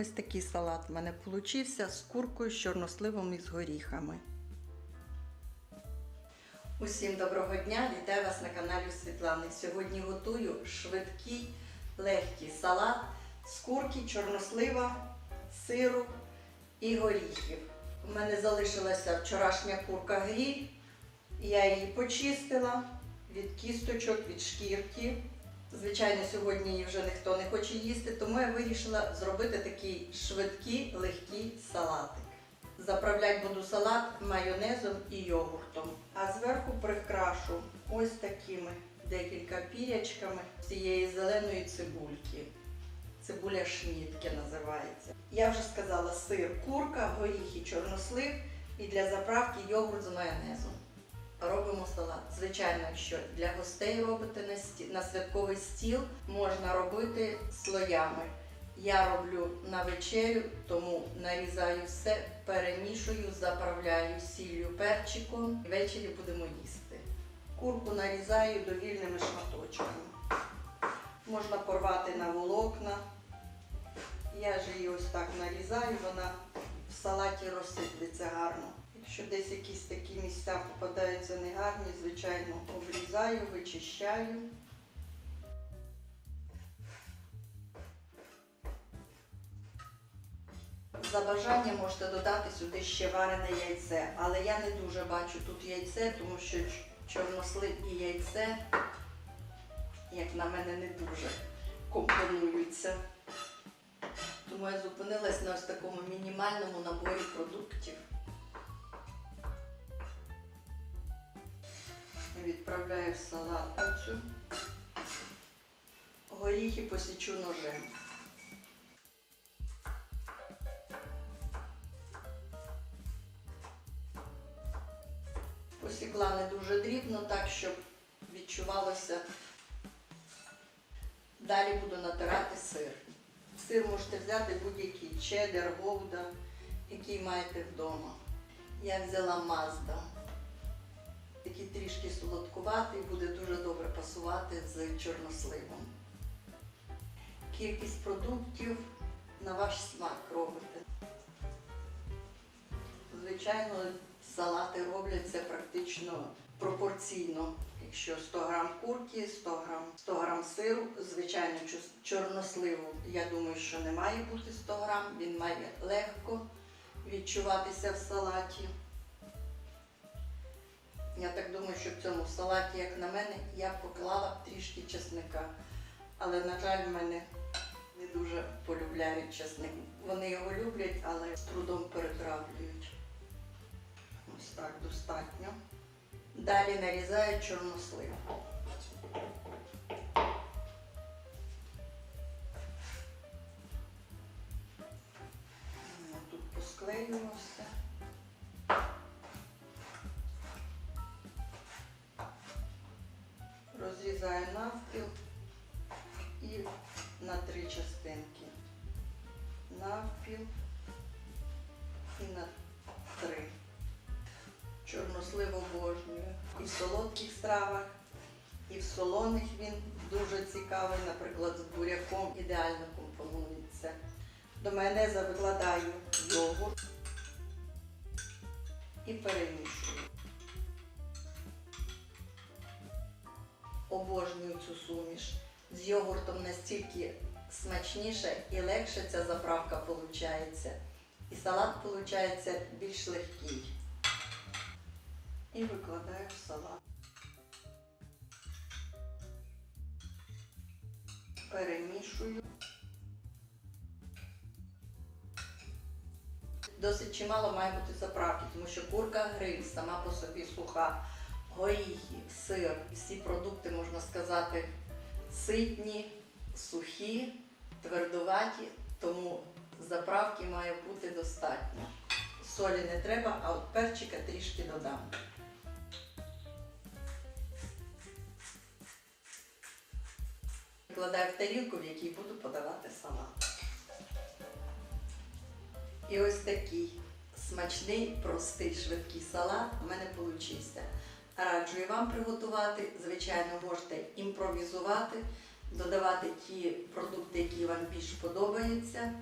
Ось такий салат в мене получився з куркою, з чорносливом і з горіхами. Усім доброго дня! Вітаю вас на каналі Світлани. Сьогодні готую швидкий, легкий салат з курки, чорнослива, сиру і горіхів. У мене залишилася вчорашня курка гріль. Я її почистила від кісточок, від шкірки. Звичайно, сьогодні її вже ніхто не хоче їсти, тому я вирішила зробити такий швидкий, легкий салатик. Заправляти буду салат майонезом і йогуртом. А зверху прикрашу ось такими декілька пірячками цієї зеленої цибульки. Цибуля шнітки називається. Я вже сказала сир, курка, горіхи, чорнослив і для заправки йогурт з майонезом. Робимо салат. Звичайно, якщо для гостей робите на, сті... на святковий стіл, можна робити слоями. Я роблю на вечерю, тому нарізаю все, перемішую, заправляю сіллю перчиком ввечері будемо їсти. Курку нарізаю довільними шматочками. Можна порвати на волокна. Я ж її ось так нарізаю, вона в салаті розсиплеться гарно. Якщо десь якісь такі місця попадаються негарні, звичайно, обрізаю, вичищаю. За бажанням можете додати сюди ще варене яйце, але я не дуже бачу тут яйце, тому що чорнослив і яйце, як на мене, не дуже компонуються. Тому я зупинилась на ось такому мінімальному наборі продуктів. Відправляю в салатницю. Горіхи посічу ножем. Посікла не дуже дрібно, так, щоб відчувалося. Далі буду натирати сир. Сир можете взяти будь-який чеддер, говда, який маєте вдома. Я взяла Мазда. Такий трішки солодкуватий, буде дуже добре пасувати з чорносливом. Кількість продуктів на ваш смак робите. Звичайно, салати робляться практично пропорційно. Якщо 100 грам курки, 100 грам, 100 грам сиру, звичайно, чорносливу, я думаю, що не має бути 100 грам, він має легко відчуватися в салаті. Я так думаю, що в цьому салаті, як на мене, я поклала трішки чесника. Але, на жаль, в мене не дуже полюбляють чесник. Вони його люблять, але з трудом перетравлюють. Ось так достатньо. Далі нарізаю чорнослив. Розрізаю навпіл і на три частинки. Навпіл і на три. Чорнослив обожнюю. І в солодких стравах, і в солоних він дуже цікавий, наприклад, з буряком ідеально компонується. До майонеза викладаю йогурт і перемішую. Обожнюю цю суміш. З йогуртом настільки смачніше і легше ця заправка виходить. І салат виходить більш легкий. І викладаю в салат. Перемішую. Досить чимало має бути заправки, тому що курка гриль сама по собі суха, горіхи, сир, всі продукти, можна сказати, ситні, сухі, твердуваті, тому заправки має бути достатньо. Солі не треба, а от перчика трішки додам. Викладаю в тарілку, в якій буду подавати салат. І ось такий смачний, простий, швидкий салат у мене вийшов. Раджу і вам приготувати. Звичайно, можете імпровізувати, додавати ті продукти, які вам більш подобаються.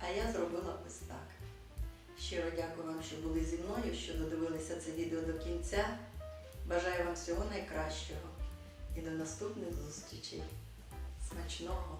А я зробила ось так. Щиро дякую вам, що були зі мною, що додивилися це відео до кінця. Бажаю вам всього найкращого і до наступних зустрічей. Смачного!